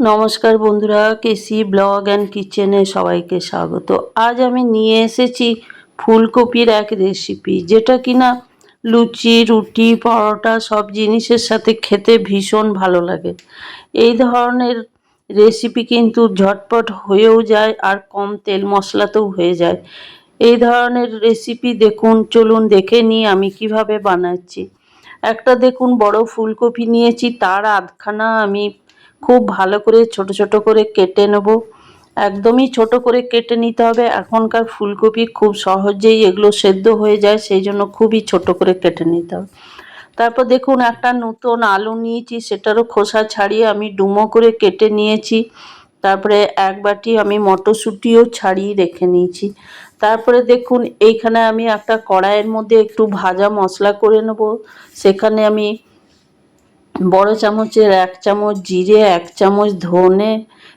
নমস্কার বন্ধুরা, কেসি blog and কিচেনে সবাইকে স্বাগত। আজ আমি নিয়ে এসেছি ফুলকপির এক রেসিপি যেটা কিনা লুচি, রুটি, পরোটা সব জিনিসের সাথে খেতে ভীষণ ভালো লাগে। এই ধরনের রেসিপি কিন্তু ঝটপট হয়েও যায় আর কম তেল মশলাতেও হয়ে যায়। এই ধরনের রেসিপি দেখুন, চলুন দেখে নিই আমি কীভাবে বানাচ্ছি। একটা দেখুন, বড় ফুলকপি নিয়েছি, তার আধখানা আমি খুব ভালো করে ছোট ছোট করে কেটে নেব। একদমই ছোট করে কেটে নিতে হবে। এখনকার ফুলকপি খুব সহজেই এগুলো সেদ্ধ হয়ে যায়, সেই জন্য খুবই ছোট করে কেটে নিতে হবে। তারপর দেখুন, একটা নতুন আলু নিয়েছি, সেটারও খোসা ছাড়িয়ে আমি ডুমো করে কেটে নিয়েছি। তারপরে এক বাটি আমি মটরশুঁটিও ছাড়িয়ে রেখে নিয়েছি। তারপরে দেখুন, এইখানে আমি একটা কড়াইয়ের মধ্যে একটু ভাজা মশলা করে নেব। সেখানে আমি বড় চামচের এক চামচ জিরে, এক চামচ ধনে,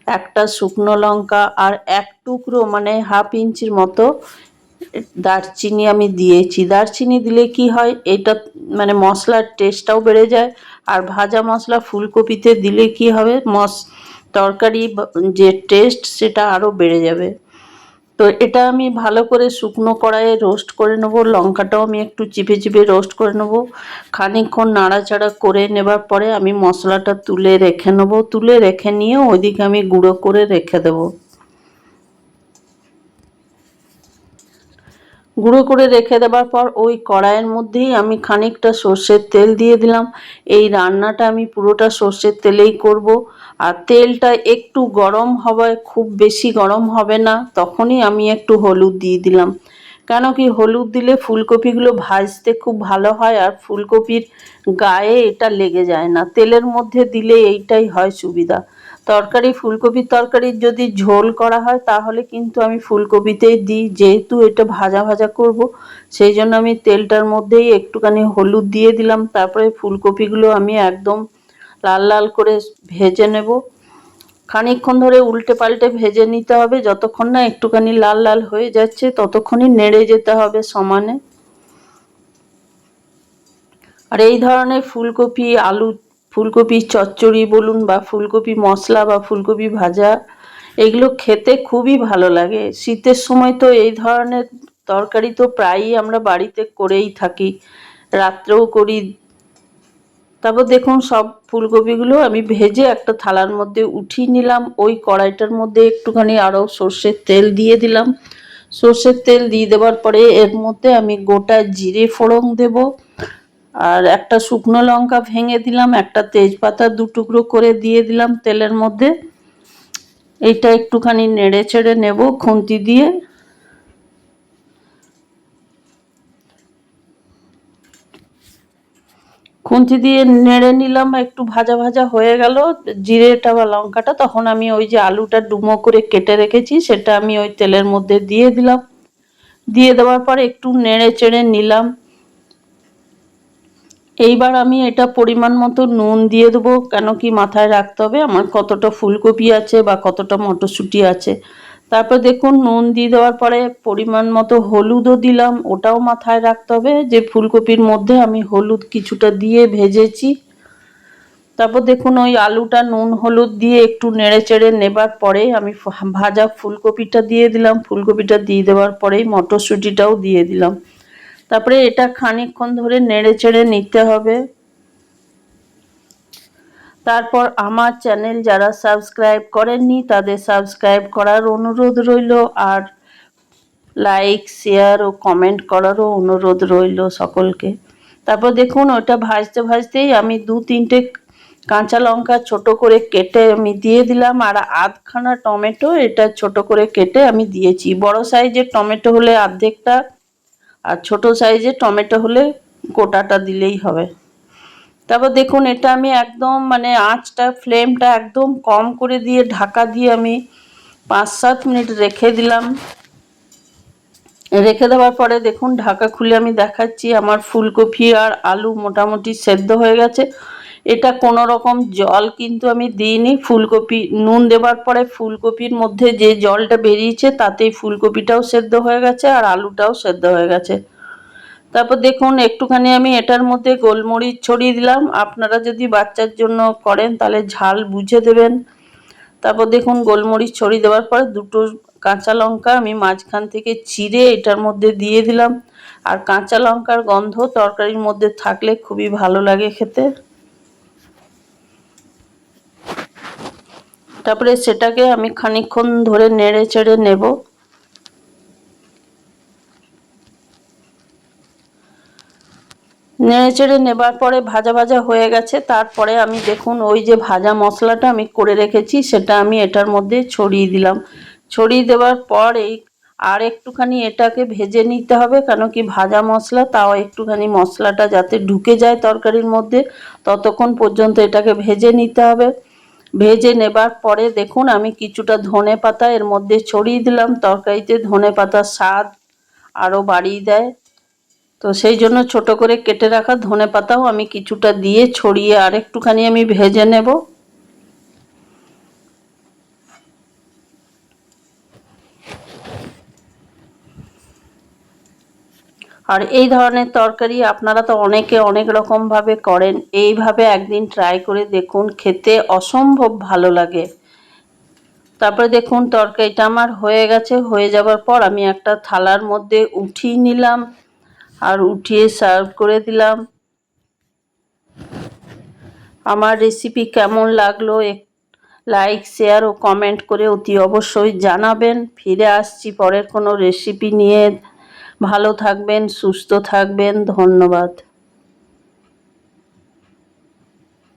একটা শুকনো লঙ্কা আর এক টুকরো মানে হাফ ইঞ্চির মতো দারচিনি আমি দিয়েছি। দারচিনি দিলে কি হয়? এটা মানে মশলার টেস্টটাও বেড়ে যায়। আর ভাজা মশলা ফুলকপিতে দিলে কি হবে? মশ, তরকারি যে টেস্ট সেটা আরও বেড়ে যাবে। তো এটা আমি ভালো করে শুকনো কড়াইয়ে রোস্ট করে নেব, লঙ্কাটাও আমি একটু চিপে চিপে রোস্ট করে নেব। খানিকক্ষণ নাড়াচাড়া করে নেবার পরে আমি মশলাটা তুলে রেখে নেব। তুলে রেখে নিয়ে ওইদিকে আমি গুঁড়ো করে রেখে দেবো। গুঁড়ো করে রেখে দেওয়ার পর ওই কড়াইয়ের মধ্যেই আমি খানিকটা সর্ষের তেল দিয়ে দিলাম। এই রান্নাটা আমি পুরোটা সর্ষের তেলেই করব। আর তেলটা একটু গরম হওয়ায় খুব বেশি গরম হবে না, তখনই আমি একটু হলুদ দিয়ে দিলাম। কেন কি হলুদ দিলে ফুলকপিগুলো ভাজতে খুব ভালো হয় আর ফুলকপির গায়ে এটা লেগে যায় না। তেলের মধ্যে দিলে এইটাই হয় সুবিধা। তরকারি, ফুলকপির তরকারির যদি ঝোল করা হয়, তাহলে কিন্তু আমি ফুলকপিতেই দিই। যেহেতু এটা ভাজা ভাজা করব, সেই জন্য আমি তেলটার মধ্যেই একটুখানি হলুদ দিয়ে দিলাম। তারপরে ফুলকপিগুলো আমি একদম লাল লাল করে ভেজে নেব। খানিকক্ষণ ধরে উল্টে পাল্টে ভেজে নিতে হবে। যতক্ষণ না একটুখানি লাল লাল হয়ে যাচ্ছে, ততক্ষণই নেড়ে যেতে হবে সমানে। আর এই ধরনের ফুলকপি, আলু, ফুলকপি চচ্চড়ি বলুন বা ফুলকপি মশলা বা ফুলকপি ভাজা, এগুলো খেতে খুবই ভালো লাগে। শীতের সময় তো এই ধরনের তরকারি তো প্রায়ই আমরা বাড়িতে করেই থাকি। রাত্রেও করি তারপর দেখুন সব ফুলকপিগুলো আমি ভেজে একটা থালার মধ্যে উঠিয়ে নিলাম। ওই কড়াইটার মধ্যে একটুখানি আরও সর্ষের তেল দিয়ে দিলাম। সর্ষের তেল দিয়ে দেওয়ার পরে এর মধ্যে আমি গোটা জিরে ফোড়ন দেব আর একটা শুকনো লঙ্কা ভেঙে দিলাম, একটা তেজপাতা দু টুকরো করে দিয়ে দিলাম তেলের মধ্যে। এইটা একটুখানি নেড়ে চেড়ে নেব, খুন্তি দিয়ে। খুন্তি দিয়ে নেড়ে নিলাম, একটু ভাজা ভাজা হয়ে গেল। জিরেটা বা লঙ্কাটা তখন আমি ওই যে আলুটা ডুমো করে কেটে রেখেছি, সেটা আমি ওই তেলের মধ্যে দিয়ে দিলাম। দিয়ে দেওয়ার পর একটু নেড়ে চেড়ে নিলাম। এইবার আমি এটা পরিমাণ মতো নুন দিয়ে দেবো, কেন কি মাথায় রাখতে হবে। আমার কতটা ফুলকপি আছে বা কতটা মটরশুঁটি আছে। তারপর দেখুন নুন দিয়ে দেওয়ার পরে পরিমাণ মতো হলুদও দিলাম, ওটাও মাথায় রাখতে হবে। যে ফুলকপির মধ্যে আমি হলুদ কিছুটা দিয়ে ভেজেছি। তারপর দেখুন ওই আলুটা নুন হলুদ দিয়ে একটু নেড়ে চেড়ে নেবার পরে আমি ভাজা ফুলকপিটা দিয়ে দিলাম। ফুলকপিটা দিয়ে দেওয়ার পরেই মটরশুঁটিটাও দিয়ে দিলাম। তারপরে এটা খানিকক্ষণ ধরে নেড়ে চেড়ে নিতে হবে। তারপর আমার চ্যানেল যারা সাবস্ক্রাইব করেননি, তাদের সাবস্ক্রাইব করার অনুরোধ রইল আর লাইক, শেয়ার ও কমেন্ট করারও অনুরোধ রইল সকলকে। তারপর দেখুন, ওটা ভাজতে ভাজতেই আমি দু তিনটে কাঁচা লঙ্কা ছোট করে কেটে আমি দিয়ে দিলাম আর আধখানা টমেটো এটা ছোট করে কেটে আমি দিয়েছি। বড় সাইজের টমেটো হলে অর্ধেকটা আর ছোট সাইজের টমেটো হলে গোটাটা দিলেই হবে। তারপর দেখুন, এটা আমি একদম মানে আঁচটা, ফ্লেমটা একদম কম করে দিয়ে, ঢাকা দিয়ে আমি পাঁচ সাত মিনিট রেখে দিলাম। রেখে দেওয়ার পরে দেখুন, ঢাকা খুলে আমি দেখাচ্ছি, আমার ফুলকপি আর আলু মোটামুটি সেদ্ধ হয়ে গেছে। এটা কোনো রকম জল কিন্তু আমি দিইনি, ফুলকপি, নুন দেওয়ার পরে ফুলকপির মধ্যে যে জলটা বেরিয়েছে, তাতেই ফুলকপিটাও সেদ্ধ হয়ে গেছে আর আলুটাও সেদ্ধ হয়ে গেছে। তারপর দেখুন, একটুখানি আমি এটার মধ্যে গোলমরিচ ছড়িয়ে দিলাম। আপনারা যদি বাচ্চার জন্য করেন, তাহলে ঝাল বুঝে দেবেন। তারপর দেখুন, গোলমরিচ ছড়িয়ে দেওয়ার পর দুটো কাঁচা লঙ্কা আমি মাঝখান থেকে চিড়ে এটার মধ্যে দিয়ে দিলাম। আর কাঁচা লঙ্কার গন্ধ তরকারির মধ্যে থাকলে খুবই ভালো লাগে খেতে। তারপরে সেটাকে আমি খানিকক্ষণ ধরে নেড়ে চেড়ে নেব। নেড়ে চেড়ে নেবার পরে ভাজা ভাজা হয়ে গেছে। তারপরে আমি দেখুন, ওই যে ভাজা মশলাটা আমি করে রেখেছি, সেটা আমি এটার মধ্যে ছড়িয়ে দিলাম। ছড়িয়ে দেওয়ার পর এই আর একটুখানি এটাকে ভেজে নিতে হবে, কেন কি ভাজা মশলা, তাও একটুখানি মশলাটা যাতে ঢুকে যায় তরকারির মধ্যে, ততক্ষণ পর্যন্ত এটাকে ভেজে নিতে হবে। ভেজে নেবার পরে দেখুন, আমি কিছুটা ধনে পাতা এর মধ্যে ছড়িয়ে দিলাম। তরকারিতে ধনে পাতার স্বাদ আরও বাড়িয়ে দেয়। তো সেই জন্য ছোট করে কেটে রাখা ধনে পাতাও আমি কিছুটা দিয়ে ছড়িয়ে আর একটুখানি আমি ভেজে নেব। আর এই ধরনের তরকারি আপনারা তো অনেকে অনেক রকমভাবে করেন, এইভাবে একদিন ট্রাই করে দেখুন, খেতে অসম্ভব ভালো লাগে। তারপরে দেখুন, তরকারিটা আমার হয়ে গেছে, হয়ে যাবার পর আমি একটা থালার মধ্যে উঠিয়ে নিলাম। আর উঠিয়ে সার্ভ করে দিলাম। আমার রেসিপি কেমন লাগল লাইক শেয়ার ও কমেন্ট করে অতি অবশ্যই জানাবেন। ফিরে আসছি পরের কোনো রেসিপি নিয়ে। ভালো থাকবেন, সুস্থ থাকবেন, ধন্যবাদ।